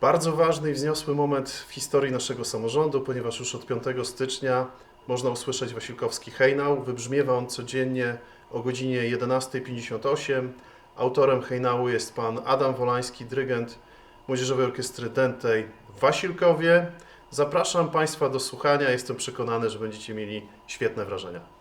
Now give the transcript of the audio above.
Bardzo ważny i wzniosły moment w historii naszego samorządu, ponieważ już od 5 stycznia można usłyszeć Wasilkowski hejnał. Wybrzmiewa on codziennie o godzinie 11.58. Autorem hejnału jest pan Adam Wolański, dyrygent Młodzieżowej Orkiestry Dętej w Wasilkowie. Zapraszam Państwa do słuchania. Jestem przekonany, że będziecie mieli świetne wrażenia.